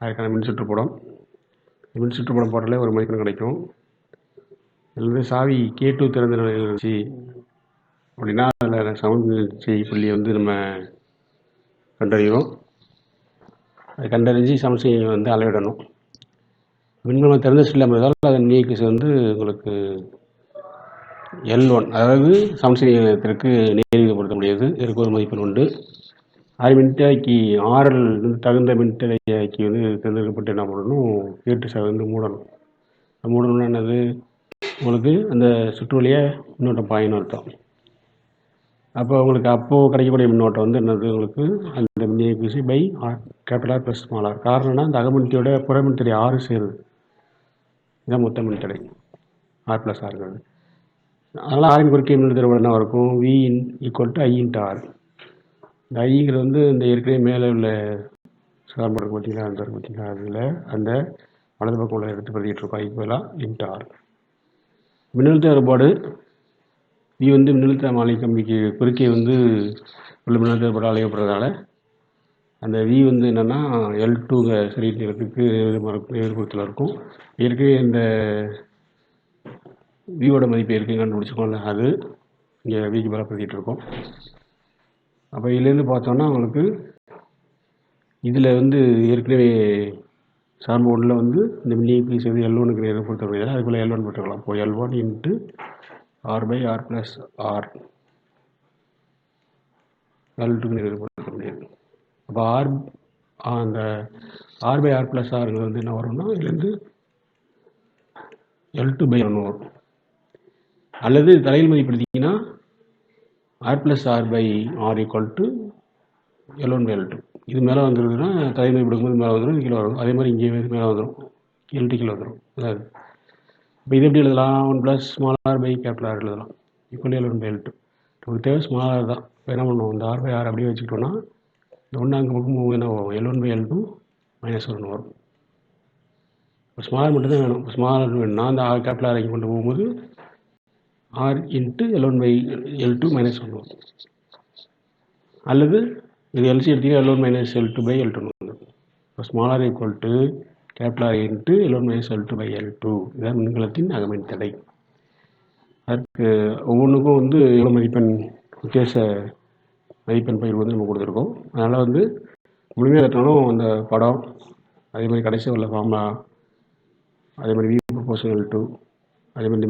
அதற்கான மின் சுற்றுப்புறம் மின் சுற்றுப்படம் போட்டாலே ஒரு மதிப்பெண் கிடைக்கும். இதுலேருந்து சாவி கே டூ திறந்த நிலையில் இருந்துச்சு அப்படின்னா அதில் சமநிலை புள்ளியை வந்து நம்ம கண்டறிவோம் அதை கண்டறிஞ்சு சமச்சீரை வந்து அளவிடணும். மின்கலம் திறந்த சுற்றில் அமைவதால் அதன் நீக்கஸ் வந்து உங்களுக்கு எல் ஒன் அதாவது சமச்சீர் நிலையத்திற்கு நேர்விதப்படுத்த முடியாது. இதற்கு ஒரு மதிப்பெண் உண்டு. அது மின்தேக்கி ஆர்எல் தகுந்த மின்தேக்கி வந்து தேர்ந்தெடுக்கப்பட்டு என்ன பண்ணணும்? கேட்டு ச வந்து மூடணும். மூடணும்னா என்னது? உங்களுக்கு அந்த சுற்று வழியாக மின்னோட்டம் பாயணும் அர்த்தம். அப்போ உங்களுக்கு அப்போது கிடைக்கக்கூடிய மின்னோட்டம் வந்து என்னது? உங்களுக்கு அந்த மின்னியக்குசி by R capital R plus small R. காரணம்னா அந்த அகமின்தடையோட புறமின்தடை ஆறு சேருது. இதான் மொத்த மின்தடை. ஆர் ப்ளஸ் ஆறுங்கிறது. அதனால் ஆரின் குறுக்கே மின்னழுத்த என்ன இருக்கும்? V in equal to I into R இந்த ஐங்கிறது வந்து இந்த ஏற்கனவே மேலே உள்ள சார்பு இருக்கு பார்த்தீங்களா அந்த பார்த்தீங்களா அதில் அந்த வலது பக்கம் உள்ள எடுத்து பதிக்கிட்டு இருக்கோம் பதிலாக இன்ட்டு ஆர் மின்னழுத்த வேறுபாடு. வி வந்து மின்னழுத்த மாலை கம்பிக்கு குறுக்கே வந்து உள்ள மின்னழுத்த வேறுபாடு அழைக்கப்படுறதால அந்த வி வந்து என்னென்னா எல் டூங்க சரி நேரத்துக்கு எதிர்ப்புறத்தில் இருக்கும். ஏற்கனவே இந்த வியோட மதிப்பு ஏற்கனவே கண்டுபிடிச்சிக்கோம்ல அது இங்கே விக்கு பலப்படுத்திகிட்டு இருக்கோம். அப்போ இதுலேருந்து பார்த்தோன்னா உங்களுக்கு இதில் வந்து ஏற்கனவே சார் ஒன்றில் வந்து இந்த மினிபிஎஸ் வந்து எல் ஒனுக்கு நேரம் பொறுத்த முடியாது அதுக்குள்ளே எல் ஒன் போட்டுக்கலாம் இப்போ L one into R by R plus R L டூக்கு நேரம் பொறுத்த முடியாது. அப்போ ஆர் அந்த R by R plus R வந்து என்ன வரும்னா இதுலேருந்து எல் டூ பை ஒன்று வரும். அல்லது தலையில் மதிப்படுத்திங்கன்னா R plus R by R equal to L one by L two இது மேலே வந்துருதுன்னா தலையில் மதிப்பிடும்போது மேலே வந்துடும் கீழே வரும். அதே மாதிரி இங்கே மேலே வந்துடும் எல் டி கீழே வந்துடும் அதாவது இப்போ இது எப்படி எழுதலாம்? One plus small R by capital R எழுதலாம். Equal L one by L two நமக்கு தேவை ஸ்மால் ஆர் தான். இப்போ என்ன பண்ணுவோம்? இந்த ஆர் பை ஆர் அப்படியே வச்சுக்கிட்டோம்னா இந்த ஒன்று அங்கே பக்கம் என்ன ஆகும் L one by L two minus ஒன்று வரும். இப்போ ஸ்மால் மட்டும் தான் வேணும். ஸ்மால் வேணும்னா அந்த ஆர் கேபிட்டல் ஆர் இங்கே கொண்டு போகும்போது R into L one by L two minus one வரும் அல்லது இது எல்சி எடுத்தீங்கன்னா L one minus L two by L two வந்துடும் இப்போ small R equal to capital R into L one minus L two by L two இதான் மின்கலத்தின் அகமின் தடை. அதற்கு ஒவ்வொன்றுக்கும் வந்து எவ்வளோ மதிப்பெண் வித்தியாச மதிப்பெண் பயிர் வந்து நம்ம கொடுத்துருக்கோம். அதனால் வந்து முழுமையாக கட்டினாலும் அந்த படம் அதே மாதிரி கடைசி உள்ள ஃபார்முலா அதே மாதிரி வி ப்ரொபோசல் டூ அதே மாதிரி இந்த